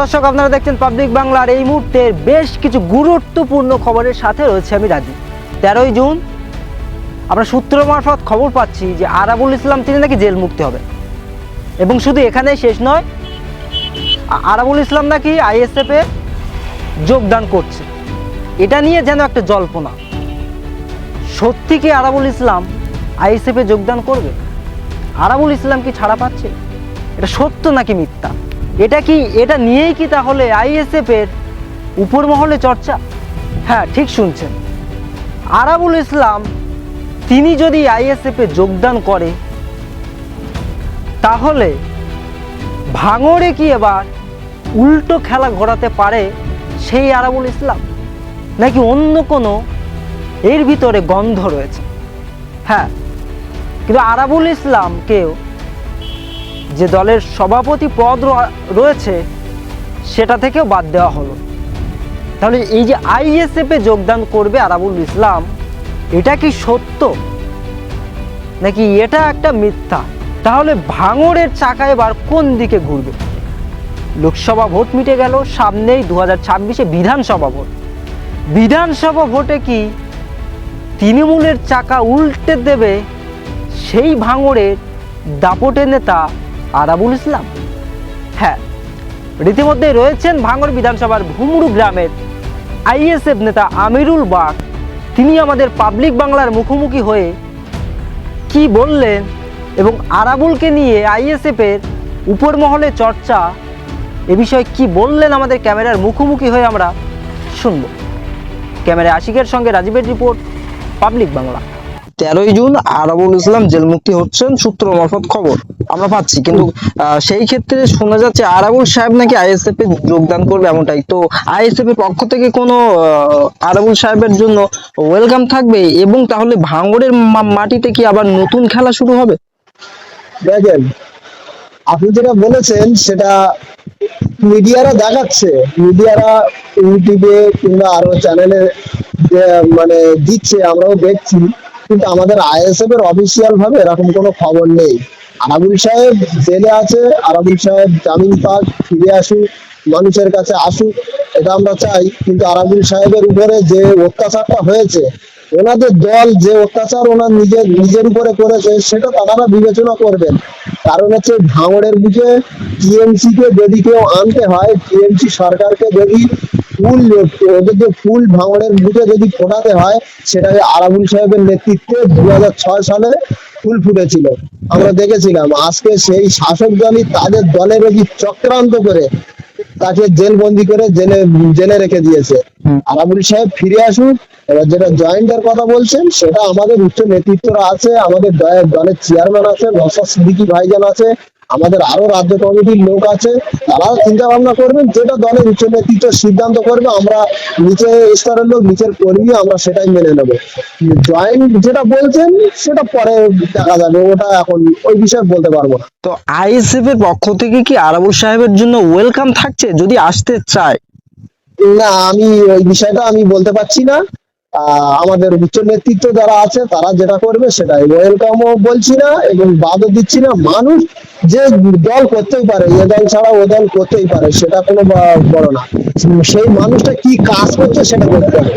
দর্শক, আপনারা দেখছেন পাবলিক বাংলার এই মুহূর্তের বেশ কিছু গুরুত্বপূর্ণ খবরের সাথে রয়েছে আমি রাজি তেরোই জুন, আমরা সূত্র মারফত খবর পাচ্ছি যে আরাবুল ইসলাম তিনি নাকি জেল মুক্তি হবে। এবং শুধু এখানেই শেষ নয় আরাবুল ইসলাম নাকি আইএসএফ যোগদান করছে। এটা নিয়ে যেন একটা জল্পনা। সত্যি কি আরাবুল ইসলাম আইএসএফ যোগদান করবে? আরাবুল ইসলাম কি ছাড়া পাচ্ছে? এটা সত্য নাকি মিথ্যা? এটা কি, এটা নিয়েই কি তাহলে আইএসএফ এর উপর মহলে চর্চা? হ্যাঁ ঠিক শুনছেন। আরাবুল ইসলাম, তিনি যদি আইএসএফ যোগদান করে, তাহলে ভাঙড়ে কি এবার উল্টো খেলা ঘোরাতে পারে সেই আরাবুল ইসলাম? নাকি অন্য কোনো এর ভিতরে গন্ধ রয়েছে? হ্যাঁ কিন্তু আরাবুল ইসলামকেও যে দলের সভাপতি পদ রয়েছে, সেটা থেকেও বাদ দেওয়া হলো। তাহলে এই যে আইএসএফ যোগদান করবে আরাবুল ইসলাম, এটা কি সত্য? নাকি এটা একটা মিথ্যা? তাহলে ভাঙড়ের চাকা এবার কোন দিকে ঘুরবে? লোকসভা ভোট মিটে গেল, সামনেই দু হাজার ছাব্বিশে বিধানসভা ভোট। বিধানসভা ভোটে কি তৃণমূলের চাকা উল্টে দেবে সেই ভাঙড়ের দাপটে নেতা আরাবুল ইসলাম? হ্যাঁ রীতিমধ্যে রয়েছেন ভাঙড় বিধানসভার ভুমরু গ্রামের আইএসএফ নেতা আমিরুল বাগ। তিনি আমাদের পাবলিক বাংলার মুখোমুখি হয়ে কি বললেন এবং আরাবুলকে নিয়ে আইএসএফ এর উপর মহলে চর্চা, এ বিষয়ে কি বললেন আমাদের ক্যামেরার মুখোমুখি হয়ে আমরা শুনব। ক্যামেরায় আশিকের সঙ্গে রাজীবের রিপোর্ট, পাবলিক বাংলা। তেরোই জুন আরাবুল ইসলাম জেল মুক্তি হচ্ছেন সূত্র মারফত খবর আমরা পাচ্ছি। কিন্তু সেই ক্ষেত্রে শোনা যাচ্ছে আরাবুল সাহেব নাকি আইএসএফ এ যোগদান করবে এমনটাই। তো আইএসএফ এর পক্ষ থেকে কোনো আরাবুল সাহেবের জন্য ওয়েলকাম থাকবে এবং তাহলে ভাঙড়ের মাটিতে কি আবার নতুন খেলা শুরু হবে? দেখেন, আপনি যেটা বলেছেন সেটা মিডিয়ারা দেখাচ্ছে। মিডিয়ারা ইউটিউবে কিংবা আরও চ্যানেলে মানে দিচ্ছে, আমরাও দেখছি। কিন্তু আমাদের আইএসএফ এর অফিসিয়াল ভাবে এরকম কোনো খবর নেই। আরাবুল সাহেব জেলে আছে, আরাবুল সাহেব জামিন পাক, ফিরে আসুক, মানুষের কাছে আসুক, এটা আমরা চাই। কিন্তু আরাবুল সাহেবের উপরে যে অত্যাচারটা হয়েছে, ওনাদের দল যে অত্যাচার ওনার নিজের নিজের উপরে করেছে, সেটা তারা বিবেচনা করবেন। কারণ হচ্ছে ভাঙড়ের বুঝে টিএমসি কে যদি কেউ আনতে হয়, টিএমসি সরকারকে যদি ফুল ওদেরকে ফুল ভাঙড়ের মুখে যদি ফোটাতে হয়, সেটাকে আরাবুল সাহেবের নেতৃত্বে দু হাজার ছয় সালে ফুল ফুটেছিল। আমরা দেখেছিলাম, আজকে সেই শাসক দলই তাদের দলের চক্রান্ত করে তাকে জেলবন্দি করে জেলে জেলে রেখে দিয়েছে। আরাবুল সাহেব ফিরে আসুন এবার যেটা জয়েন্টের কথা বলছেন সেটা আমাদের উচ্চ নেতৃত্বরা আছে আমাদের দলের চেয়ারম্যান আছে নসাদ সিদ্দিকি ভাইজান আছে আমাদের আরও রাজ্য কমিটির লোক আছে তারা চিন্তা ভাবনা করবেন যেটা দলের উচ্চ নেতৃত্ব সিদ্ধান্ত করবে আমরা নিচে স্তরের লোক নিচের কর্মী আমরা সেটাই মেনে নেব। জয়েন্ট যেটা বলছেন সেটা পরে দেখা যাবে ওটা এখন ওই বিষয়ে বলতে পারব না। তো আইএসএফ এর পক্ষ থেকে কি আরাবুল সাহেবের জন্য ওয়েলকাম থাকছে? যদি আসতে চায়। না, আমি ওই বিষয়টা আমি বলতে পারছি না। আমাদের উচ্চ নেতৃত্ব যারা আছে, তারা যেটা করবে সেটাই। ওয়েলকামও বলছি না এবং বাদও দিচ্ছি না। মানুষ যে দল করতেই পারে, এ দল ছাড়া ও দল করতেই পারে, সেটা কোনো বড় না। সেই মানুষটা কি কাজ করছে সেটা করতে হবে